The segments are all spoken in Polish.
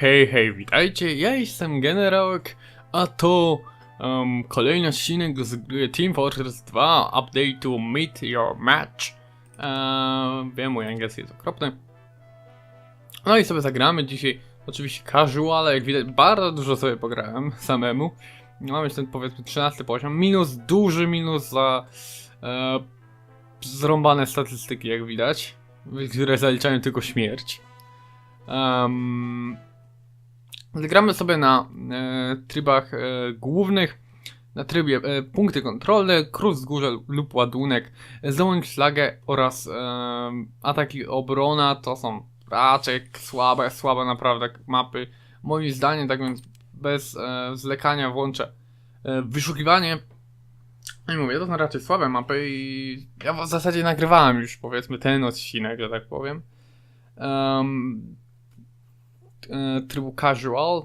Hej, hej, witajcie, ja jestem Generałek, a to um, kolejny odcinek z Team Fortress 2 update'u Meet Your Match. Eee, wiem, mój angielski jest okropny. No i sobie zagramy dzisiaj, oczywiście casual, ale jak widać bardzo dużo sobie pograłem samemu. Mamy już ten powiedzmy 13 poziom, minus, duży minus za e, zrąbane statystyki jak widać, które zaliczają tylko śmierć. Um, gramy sobie na e, trybach e, głównych, na trybie e, punkty kontrolne, krót wzgórze lub ładunek, zdobądź flagę oraz e, ataki obrona to są raczej słabe, słabe naprawdę mapy. Moim zdaniem, tak więc bez e, zwlekania włączę e, wyszukiwanie. No i mówię, to są raczej słabe mapy i ja w zasadzie nagrywałem już powiedzmy ten odcinek, że tak powiem. Um, trybu casual.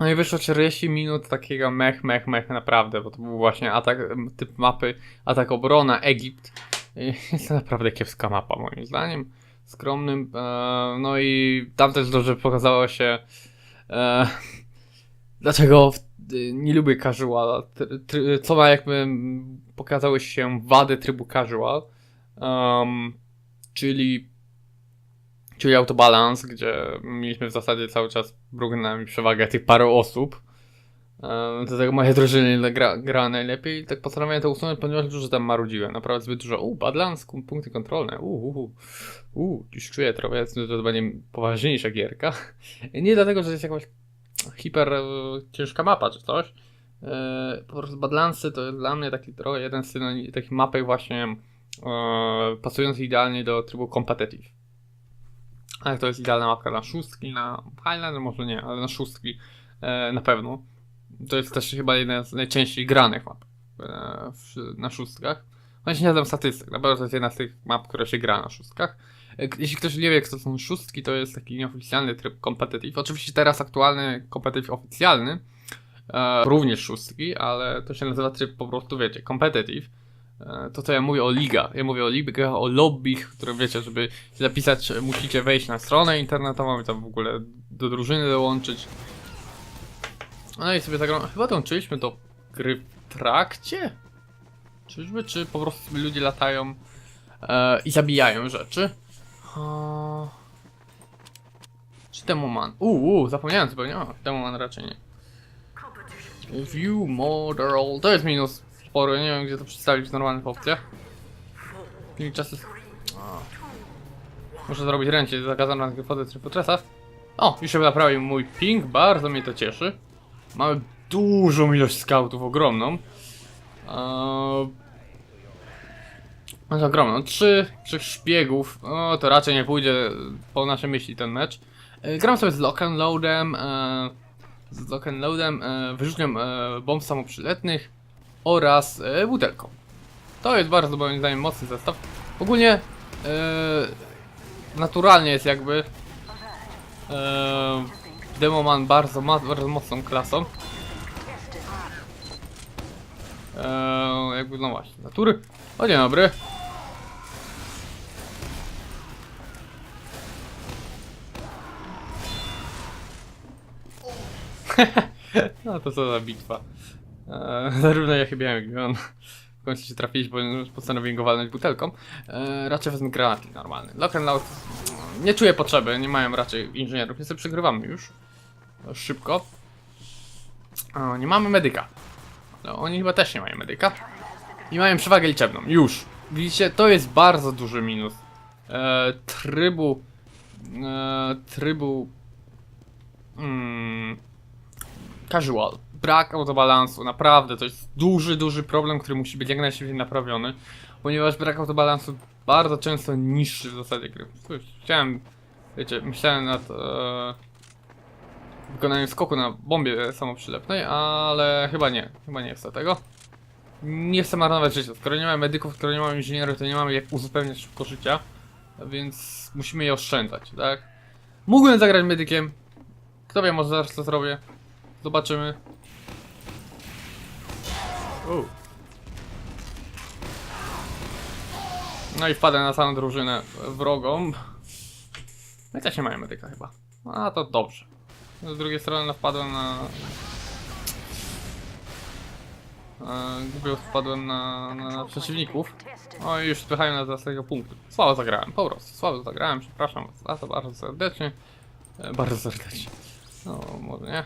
No i wyszło 40 minut takiego mech, mech, mech naprawdę, bo to był właśnie atak, typ mapy, atak obrona, Egipt. Jest to naprawdę kiepska mapa moim zdaniem, skromnym. E, no i tam też dobrze pokazało się, e, dlaczego y, nie lubię casuala, co ma jakby pokazały się wady trybu casual, um, czyli czyli autobalans, gdzie mieliśmy w zasadzie cały czas Bruggenami przewagę tych paru osób. Ehm, Dlatego moje drużyny gra, gra najlepiej. Tak postanowiłem to usunąć, ponieważ dużo tam marudziłem. Naprawdę zbyt dużo. Uuu, Badlands, punkty kontrolne. Uuu, uuu, uuu, już czuję trochę, że to będzie poważniejsza gierka. Nie dlatego, że jest jakaś hiper e, ciężka mapa czy coś. E, po prostu Badlandsy to jest dla mnie taki trochę jeden z synonim- takich mapek właśnie e, pasujący idealnie do trybu competitive. Ale to jest idealna mapka na szóstki, na Highland może nie, ale na szóstki e, na pewno. To jest też chyba jedna z najczęściej granych map e, w, na szóstkach. Choć nie znam statystyk, na pewno to jest jedna z tych map, która się gra na szóstkach. E, Jeśli ktoś nie wie, co są szóstki, to jest taki nieoficjalny tryb competitive. Oczywiście teraz aktualny competitive oficjalny, e, również szóstki, ale to się nazywa tryb po prostu, wiecie, competitive. E, To co ja mówię o liga. Ja mówię o ligach, o lobbych, które wiecie, żeby zapisać, e, musicie wejść na stronę internetową i tam w ogóle do drużyny dołączyć. No i sobie zagram. Chyba dołączyliśmy do gry w trakcie? Czyżby, czy po prostu ludzie latają e, i zabijają rzeczy? O... Czy Demoman? Uuu, zapomniałem zupełnie. O, Demoman raczej nie. View model. To jest minus spory, nie wiem gdzie to przedstawić w normalnych opcjach. Czasu. O. Muszę zrobić ręcznie, zakazano na foty Tripotresa. O, już się naprawił mój ping, bardzo mnie to cieszy. Mamy dużą ilość scoutów, ogromną. Eee... Znaczy ogromną, trzy, trzech szpiegów. O, to raczej nie pójdzie po naszej myśli ten mecz. E, gram sobie z lock and loadem, e, z lock and loadem, e, wyrzutnią bomb samoprzyletnych oraz e, butelką. To jest bardzo moim zdaniem mocny zestaw. Ogólnie e, naturalnie jest jakby e, Demoman bardzo, bardzo mocną klasą. E, jakby no właśnie, natury. O dzień dobry. no to co za bitwa. E, zarówno ja chyba jak i on. W końcu się trafiliśmy, bo postanowiłem go walnąć butelką. E, raczej wezmę granatnik normalny. Load mm, nie czuję potrzeby, nie mają raczej inżynierów, sobie przegrywamy już. E, Szybko. Nie mamy medyka. No, oni chyba też nie mają medyka. I mają przewagę liczebną. Już. Widzicie, to jest bardzo duży minus. E, trybu. E, trybu. Mm, casual. Brak autobalansu, naprawdę, to jest duży, duży problem, który musi być jak najszybciej naprawiony, ponieważ brak autobalansu bardzo często niszczy w zasadzie gry. Chciałem, wiecie, myślałem nad e, wykonaniem skoku na bombie samoprzylepnej, ale chyba nie, chyba nie to tego. Nie chcę marnować życia, skoro nie mamy medyków, skoro nie mamy inżynierów, to nie mamy jak uzupełniać szybko życia, więc musimy je oszczędzać, tak? Mógłbym zagrać medykiem, kto wie, może zaraz to zrobię. Zobaczymy. No i wpadę na samą drużynę wrogą. No i też nie mają medyka chyba. A to dobrze. Z drugiej strony no, wpadłem na... E, Głupio wpadłem na, na, na przeciwników. O i już spychają do następnego punktu. Słabo zagrałem, po prostu. Słabo zagrałem, przepraszam was to bardzo serdecznie. E, bardzo serdecznie. No, może nie.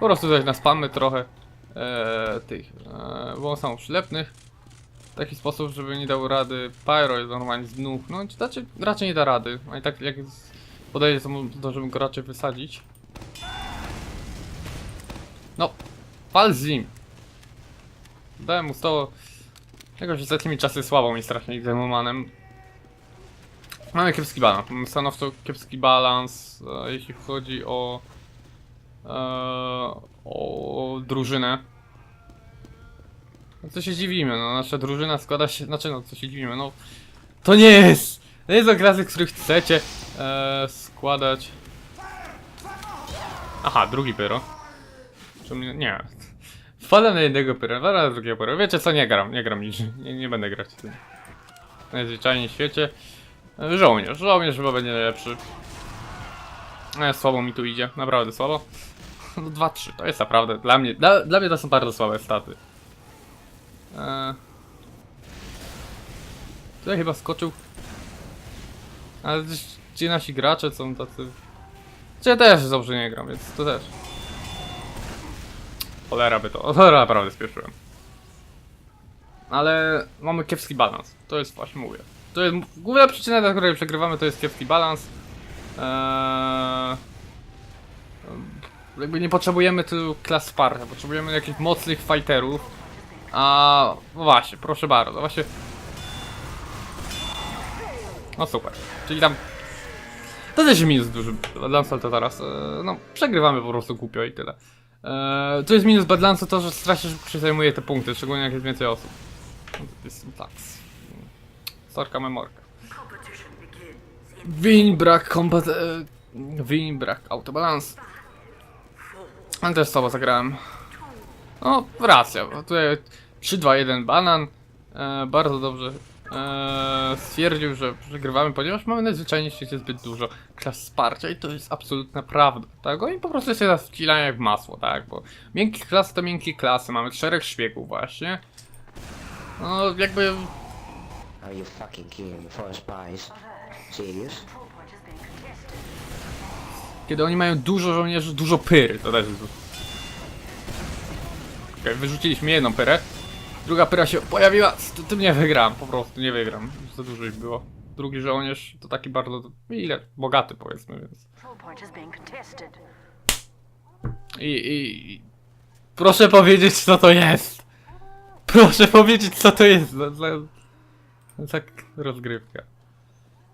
Po prostu tutaj naspamy trochę e, tych e, wąsów. W taki sposób, żeby nie dał rady Pyro normalnie zdmuchnąć. Znaczy, raczej nie da rady. A i tak jak podejdzie, to zdążymy go raczej wysadzić. No, pal z nim. Dałem mu 100. Jakoś ostatnimi czasy słabo mi strasznie tym Omanem. Mamy kiepski balans. Stanowczo kiepski balans, e, jeśli chodzi o. E, o drużynę. No co się dziwimy, no nasza drużyna składa się. Znaczy no co się dziwimy, no. To nie jest! To nie są klasy, których chcecie e, składać. Aha, drugi pyro. Mnie, nie. Wpadłem na jednego pyra, dwa razy drugiego pyra. Wiecie co, nie gram, nie gram nic. Nie, nie będę grać tym. Najzwyczajniej w świecie. Żołnierz, żołnierz chyba będzie najlepszy. E, słabo mi tu idzie, naprawdę słabo. No 2-3, to jest naprawdę, dla mnie, dla, dla mnie to są bardzo słabe staty. E, tutaj chyba skoczył. Ale też ci nasi gracze są tacy... Czy ja też dobrze nie gram, więc to też. Cholera by to, o, naprawdę spieszyłem. Ale mamy kiepski balans, to jest właśnie mówię. To jest główna przyczyna, dla której przegrywamy, to jest kiepski balans. Eee, jakby nie potrzebujemy tylu klas wsparcia, potrzebujemy jakichś mocnych fighterów. A no właśnie, proszę bardzo, właśnie. No super, czyli tam. To też minus duży Badlansa to teraz. E, no, przegrywamy po prostu głupio i tyle. E, to jest minus Badlansa to, że strasznie szybko się zajmuje te punkty, szczególnie jak jest więcej osób. No, to jest tak. Sorka memorka. Win brak kompat... E, win brak autobalans. Ale też słabo zagrałem. No, racja, bo tutaj 3-2-1 banan. E, bardzo dobrze e, stwierdził, że przegrywamy, ponieważ mamy najzwyczajniej w świecie zbyt dużo klas wsparcia i to jest absolutna prawda, tak? Oni po prostu się nas wcilają jak masło, tak? Bo miękkie klasy to miękkie klasy, mamy czterech szpiegów właśnie. No, jakby Are you fucking kidding me for spies? Serious? Kiedy oni mają dużo żołnierzy, dużo pyry, to też jest... Okej, wyrzuciliśmy jedną pyrę. Druga pyra się pojawiła, z tym nie wygram, po prostu nie wygram. Za dużo ich było. Drugi żołnierz to taki bardzo, ile? Bogaty powiedzmy, więc... I, i, i... Proszę powiedzieć co to jest! Proszę powiedzieć co to jest za, za, za rozgrywka.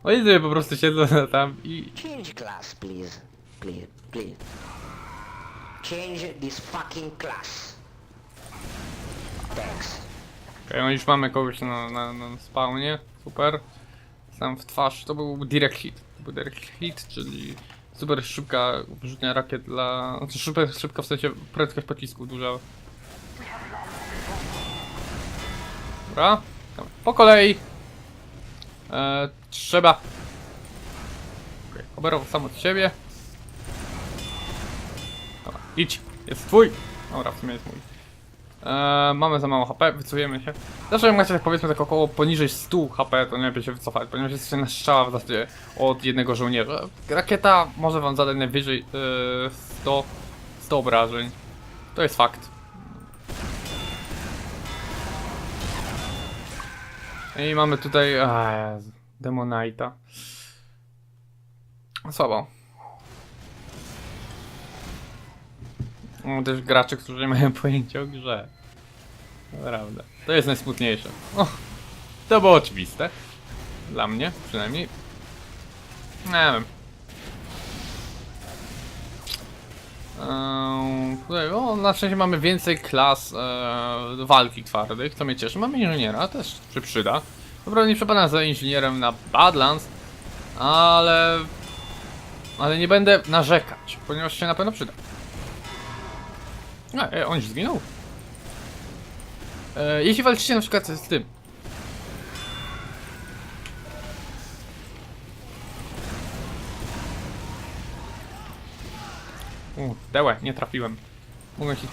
Oni sobie po prostu siedzą tam i... Change class, please. Please, please. Change this fucking class. Thanks. Okej, no już mamy kogoś na, na, na spawnie, super. Sam w twarz, to był direct hit. To był direct hit, czyli super szybka wyrzutnia rakiet dla... Znaczy super szybka w sensie prędkość pocisku duża. Dobra, po kolei. E, trzeba... Okej, oberwał sam od siebie. Idź, jest twój. Dobra, w sumie jest mój. Eee, mamy za mało HP, wycofujemy się. Zawsze jak macie tak powiedzmy tak około poniżej 100 HP, to nie lepiej się wycofać, ponieważ jesteście na strzała w zasadzie od jednego żołnierza. Rakieta może wam zadać najwyżej yy, 100, 100 obrażeń. To jest fakt. I mamy tutaj... A, Jezu, Demonite'a. Słabo. Mam też graczy, którzy nie mają pojęcia o grze. Naprawdę. To jest najsmutniejsze. O, to było oczywiste. Dla mnie przynajmniej. Nie wiem. Eee, tutaj, o, na szczęście mamy więcej klas e, walki twardych, co mnie cieszy. Mamy inżyniera, też się przyda. Dobra, nie przepadam za inżynierem na Badlands, ale... Ale nie będę narzekać, ponieważ się na pewno przyda. A, e, on zginął. E, jeśli walczycie na przykład z tym. U, dełe, nie trafiłem. Mogę się...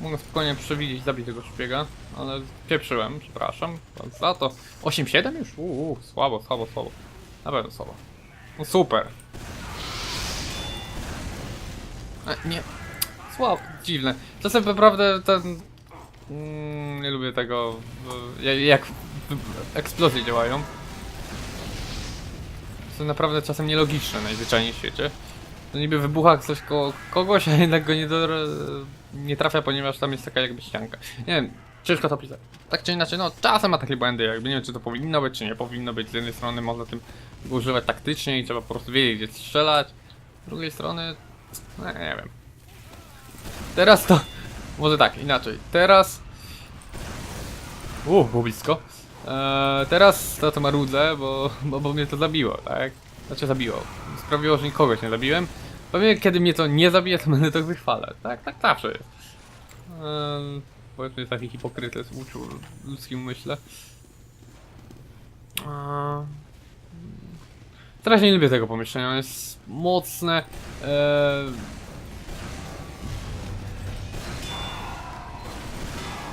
Mogę spokojnie przewidzieć, zabić tego szpiega, ale pieprzyłem, przepraszam. Za to 8-7 już? Uuu, słabo, słabo, słabo. Na pewno słabo. No super. E, nie. Słabo, dziwne. Czasem naprawdę ten... Mm, nie lubię tego, jak- eksplozje działają. Są naprawdę czasem nielogiczne najzwyczajniej w świecie. To niby wybucha coś koło kogoś, a jednak go nie, do, nie trafia, ponieważ tam jest taka jakby ścianka. Nie wiem, ciężko to pisać. Tak czy inaczej, no czasem ma takie błędy, jakby nie wiem czy to powinno być, czy nie powinno być. Z jednej strony można tym używać taktycznie i trzeba po prostu wiedzieć gdzie strzelać. Z drugiej strony, no, nie wiem. Teraz to, może tak, inaczej. Teraz... Uuu, było blisko. Eee, teraz to, to marudzę, bo, bo, bo mnie to zabiło, tak? Znaczy zabiło. Sprawiło, że nikogoś nie zabiłem. Pewnie kiedy mnie to nie zabije, to będę to wychwalać. Tak, tak zawsze jest. Eee, powiedzmy, jest taki hipokryty z uczuł ludzkim myślę. Eee, strasznie nie lubię tego pomieszczenia, ono jest mocne. Eee,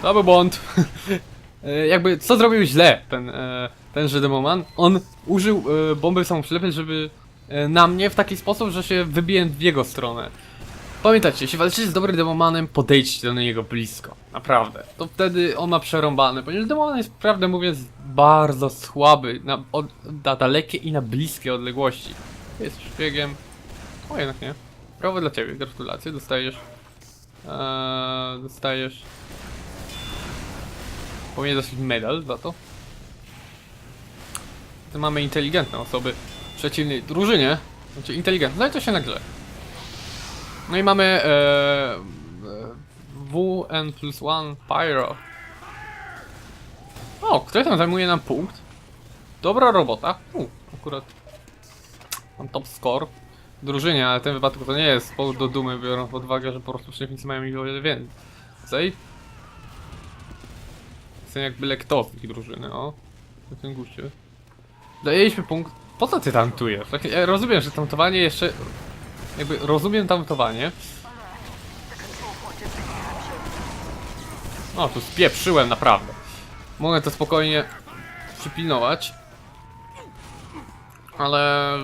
To był błąd. E, Jakby, co zrobił źle ten, e, tenże demoman? On użył e, bomby samoprzylepnej, żeby na mnie w taki sposób, że się wybiłem w jego stronę. Pamiętajcie, jeśli walczycie z dobrym demomanem, podejdźcie do niego blisko. Naprawdę. To wtedy on ma przerąbane, ponieważ demoman jest, prawdę mówiąc, bardzo słaby na, od, na dalekie i na bliskie odległości. Jest szpiegiem. O, jednak nie. Brawo dla ciebie, gratulacje, dostajesz... Eee, dostajesz Powinien dostać medal za to. To mamy inteligentne osoby w przeciwnej drużynie. Znaczy inteligentne, no i to się nagle. No i mamy e, e, WN plus 1 Pyro. O, ktoś tam zajmuje nam punkt. Dobra robota. U, akurat mam top score w drużynie, ale w tym wypadku to nie jest powód do dumy, biorąc pod uwagę, że po prostu przeciwnicy mają ich o wiele więcej. Jestem jak byle kto z ich drużyny, o. Na tym guście. Dajeliśmy punkt. Po co ty tamtujesz? Tak, ja rozumiem, że tamtowanie jeszcze... Jakby rozumiem captured. O, tu spieprzyłem naprawdę. Mogę to spokojnie przypilnować. Ale...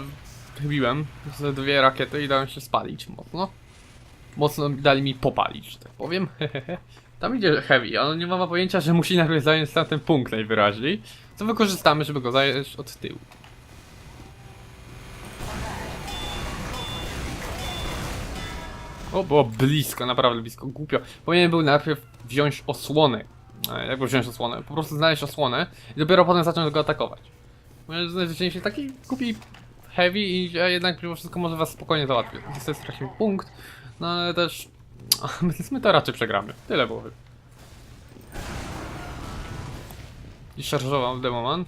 Chybiłem ze dwie rakiety i dałem się spalić mocno. Mocno dali mi popalić, że tak powiem. Tam idzie Heavy, ale nie ma pojęcia, że musi najpierw zająć tamten punkt najwyraźniej. Co wykorzystamy, żeby go zająć od tyłu. O, było blisko, naprawdę blisko, głupio. Powinien był najpierw wziąć osłonę. E, Jakby wziąć osłonę? Po prostu znaleźć osłonę i dopiero potem zacząć go atakować. Znaleźliście się taki głupi heavy i jednak mimo wszystko może was spokojnie załatwię. Niestety stracił punkt, no ale też... Więc my to raczej przegramy. Tyle było. I szarżował demoman.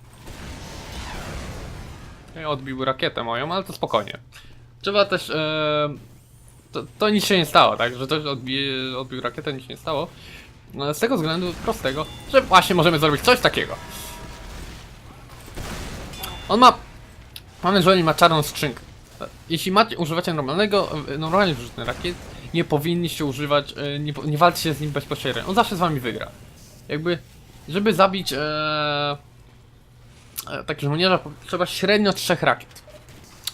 I odbił rakietę moją, ale to spokojnie. Trzeba też... E, to, to nic się nie stało, tak? Że ktoś odbił rakietę, nic się nie stało. No, z tego względu prostego, że właśnie możemy zrobić coś takiego. On ma... Mamy, że ma czarną skrzynkę. Jeśli macie, używacie normalnego, e, normalnie wyrzutny rakiet, nie powinniście używać, e, nie, nie walczcie z nim bezpośrednio. On zawsze z wami wygra. Jakby, żeby zabić e, e, takiego żołnierza, trzeba średnio trzech rakiet.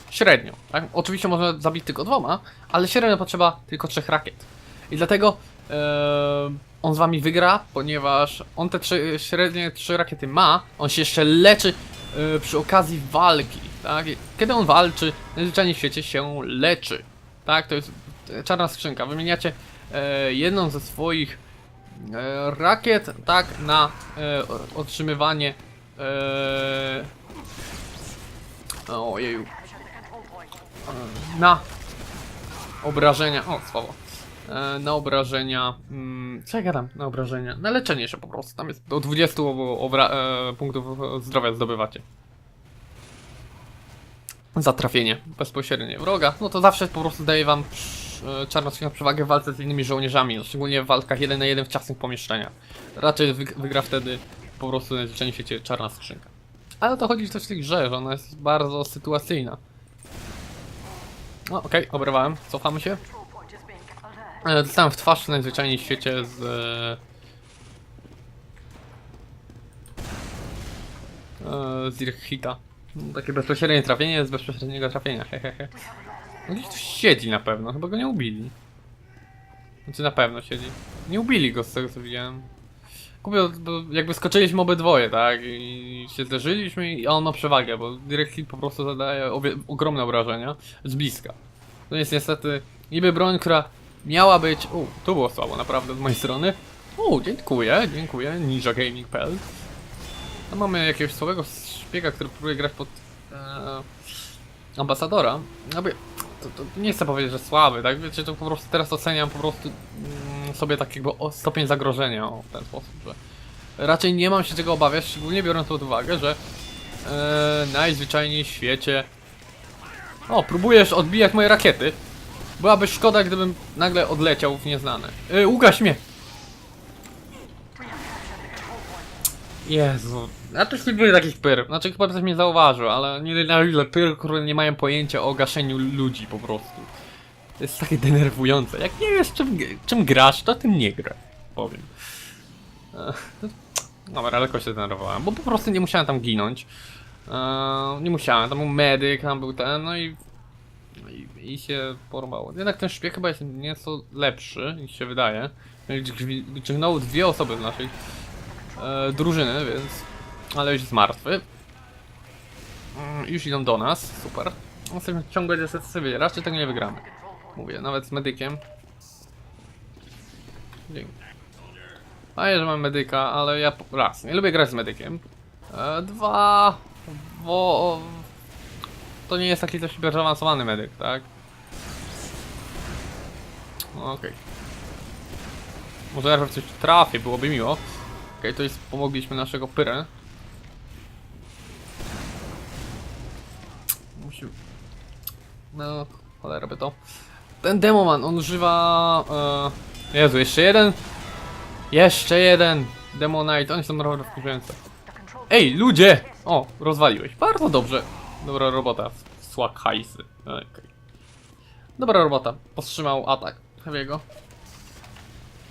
Średnio, tak? Oczywiście można zabić tylko dwoma, ale średnio potrzeba tylko trzech rakiet. I dlatego e, on z wami wygra, ponieważ on te trzy, średnie trzy rakiety ma, on się jeszcze leczy e, przy okazji walki, tak? Kiedy on walczy, najzwyczajniej w świecie się leczy, tak? To jest czarna skrzynka. Wymieniacie e, jedną ze swoich e, rakiet, tak, na e, otrzymywanie e, Ojeju. Na obrażenia. O, słabo. E, na obrażenia. Mm, co ja gadam? Na obrażenia. Na leczenie się po prostu. Tam jest do 20 obra- e, punktów zdrowia zdobywacie. Za trafienie bezpośrednie wroga. No to zawsze po prostu daje wam e, czarna skrzynka przewagę w walce z innymi żołnierzami. Szczególnie w walkach 1 na 1 w ciasnych pomieszczeniach. Raczej wyg- wygra wtedy po prostu na życzeniu świecie czarna skrzynka. Ale to chodzi też w tej grze, że ona jest bardzo sytuacyjna. No, okej, obrywałem. Cofamy się. E, Dostałem w twarz najzwyczajniej w świecie z... E, z Hita. Takie bezpośrednie trafienie z bezpośredniego trafienia, hehehe. No Gdzieś tu siedzi na pewno, chyba go nie ubili. Znaczy na pewno siedzi. Nie ubili go z tego co widziałem. Kupię, bo jakby skoczyliśmy obydwoje, tak? I się zderzyliśmy i on ma przewagę, bo Direct po prostu zadaje ogromne obrażenia z bliska. To jest niestety niby broń, która miała być... U, tu było słabo naprawdę z mojej strony. U, dziękuję, dziękuję, Ninja Gaming PL. No mamy jakiegoś słabego szpiega, który próbuje grać pod e, ambasadora. Jakby, to, to nie chcę powiedzieć, że słaby, tak? Wiecie, to po prostu teraz oceniam po prostu mm, sobie tak jakby o, stopień zagrożenia o, w ten sposób, że raczej nie mam się czego obawiać, szczególnie biorąc pod uwagę, że e, najzwyczajniej w świecie o, próbujesz odbijać moje rakiety. Byłaby szkoda, gdybym nagle odleciał w nieznane. Yy, ugaś mnie! Jezu. Ja też nie lubię takich pyr. Znaczy chyba ktoś mnie zauważył, ale nie na ile pyr, które nie mają pojęcia o gaszeniu ludzi po prostu. To jest takie denerwujące. Jak nie wiesz czym, czym grasz, to tym nie gra. Powiem. Dobra, lekko się zdenerwowałem, bo po prostu nie musiałem tam ginąć. Nie musiałem, tam był medyk, tam był ten, no i, no i, i się porwało. Jednak ten szpieg chyba jest nieco lepszy, niż się wydaje. Dźgnął dwie osoby z naszej e, drużyny, więc... Ale już jest martwy. Mm, już idą do nas, super. Jesteśmy ciągle defensywie, raczej tego nie wygramy. Mówię, nawet z medykiem. Dzięki. Fajnie, że mam medyka, ale ja raz, nie lubię grać z medykiem. E, dwa, bo to nie jest taki dość zaawansowany medyk, tak? Okej. Może najpierw coś trafię, byłoby miło. Okej, to jest, pomogliśmy naszego pyrę. Musimy... No, cholera by to. Ten demoman, on używa... E... Jezu, jeszcze jeden? Jeszcze jeden! Demonite, oni są naprawdę wkurzające. Ej, ludzie! O, rozwaliłeś. Bardzo dobrze. Dobra robota. Słak hajsy. Okej. Dobra robota. Powstrzymał atak Heavy'ego.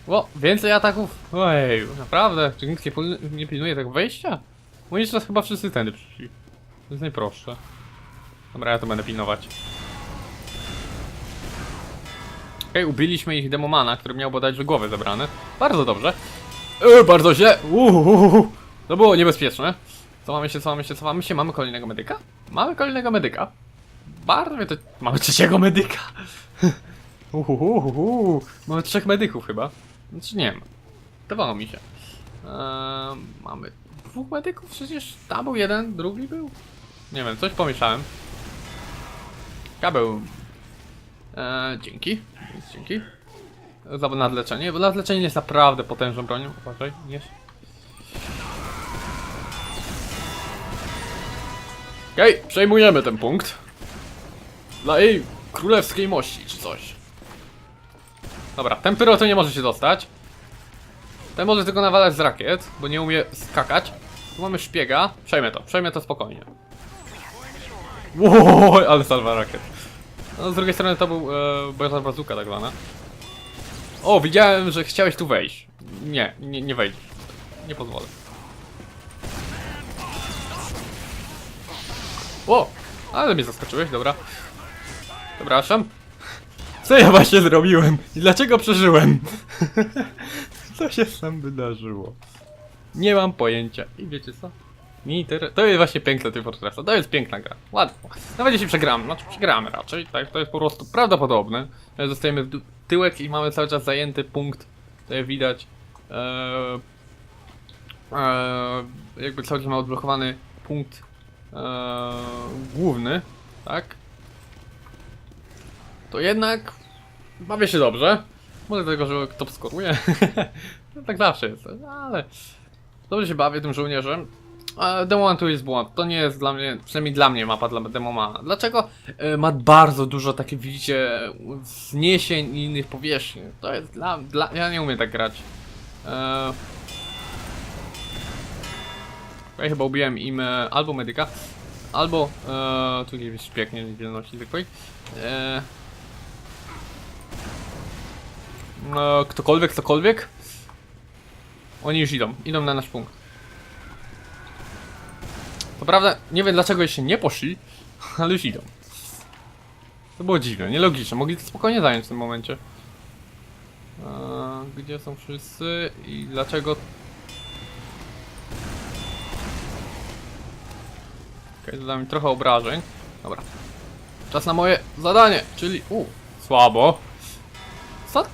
O, więcej ataków. Ej, naprawdę? Czy nikt nie, pil- nie pilnuje tego wejścia? Oni teraz chyba wszyscy tędy przyszli. To jest najprostsze. Dobra, ja to będę pilnować. Okej, ubiliśmy ich demomana, który miał bodajże głowy zebrane. Bardzo dobrze. E, bardzo źle. Uhuhuhu. To było niebezpieczne. Cofamy się, cofamy się, cofamy się. Mamy kolejnego medyka? Mamy kolejnego medyka. Bardzo mnie to... Mamy trzeciego medyka. Uhuhuhu. Mamy trzech medyków chyba. Znaczy nie wiem. Dawało mi się. Eee, mamy dwóch medyków? Przecież tam był jeden, drugi był? Nie wiem, coś pomieszałem. Kabeł. Eee, dzięki. Dzięki. Za nadleczenie, bo nadleczenie jest naprawdę potężną bronią. Uważaj, nie. Okej, przejmujemy ten punkt. Dla jej królewskiej mości, czy coś. Dobra, ten pyro to nie może się dostać. Ten może tylko nawalać z rakiet, bo nie umie skakać. Tu mamy szpiega. Przejmę to, przejmę to spokojnie. Wow, ale salwa rakiet. No, z drugiej strony to był e, bojowa bazuka tak zwana. O, widziałem, że chciałeś tu wejść. Nie, nie, nie. Nie pozwolę. O! Ale mnie zaskoczyłeś, dobra. Przepraszam. Co ja właśnie zrobiłem? I dlaczego przeżyłem? Co się sam wydarzyło? Nie mam pojęcia. I wiecie co? To jest właśnie piękne tej Fortressa. To jest piękna gra. Ładnie. Nawet jeśli przegramy, znaczy przegramy raczej, tak? To jest po prostu prawdopodobne. że Zostajemy w tyłek i mamy cały czas zajęty punkt. Tutaj widać. Eee, eee, jakby cały czas ma odblokowany punkt eee, główny, tak? To jednak bawię się dobrze. Może dlatego, że top skoruje. no, tak zawsze jest, ale dobrze się bawię tym żołnierzem. A Demoman tu jest błąd. To nie jest dla mnie, przynajmniej dla mnie mapa dla Demomana. Dlaczego? E, Ma bardzo dużo takich, widzicie, wzniesień i innych powierzchni. To jest dla, dla... Ja nie umiem tak grać. E... Ja chyba ubiłem im e, albo medyka. albo e, tu gdzieś pięknie niewidzialności zwykłej. E, e, ktokolwiek, ktokolwiek. Oni już idą, idą na nasz punkt. To prawda, nie wiem dlaczego jeszcze nie poszli, ale już idą. To było dziwne, nielogiczne, mogli to spokojnie zająć w tym momencie. Gdzie są wszyscy i dlaczego... Okej, okay, mi trochę obrażeń. Dobra. Czas na moje zadanie, czyli... U, słabo. Co?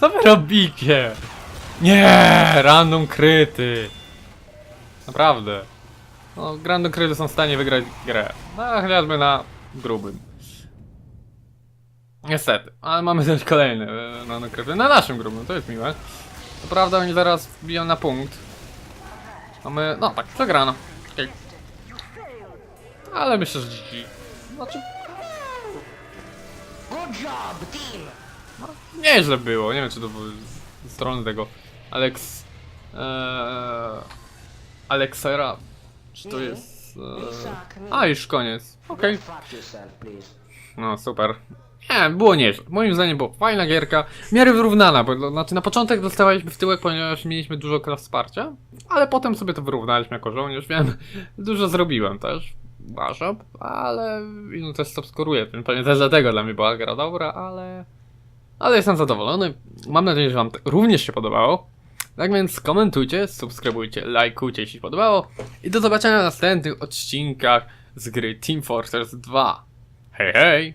Co wy robicie? Nie, random kryty. Naprawdę. No, random kryty są w stanie wygrać grę. No, chociażby na grubym. Niestety, ale mamy też kolejny e, random kryty na naszym grubym, to jest miłe. To prawda, oni zaraz wbiją na punkt. Mamy, no tak, przegrano. Okej. Ale myślę, że GG. Znaczy, Good job, team! Nieźle było, nie wiem czy to było z strony tego Alex... Eee, Alexera, czy to jest... Me. a, już koniec, okej. No super. Nie, było nieźle. Moim zdaniem była fajna gierka, w miarę wyrównana, bo znaczy na początek dostawaliśmy w tyłek, ponieważ mieliśmy dużo klas wsparcia, ale potem sobie to wyrównaliśmy jako żołnierz, wiem, dużo zrobiłem też, uważam, ale no też subskoruję, więc pewnie też dlatego dla mnie była gra dobra, ale... Ale jestem zadowolony, mam nadzieję, że wam również się podobało. Tak więc komentujcie, subskrybujcie, lajkujcie, jeśli podobało i do zobaczenia w następnych odcinkach z gry Team Fortress 2. Hej hej!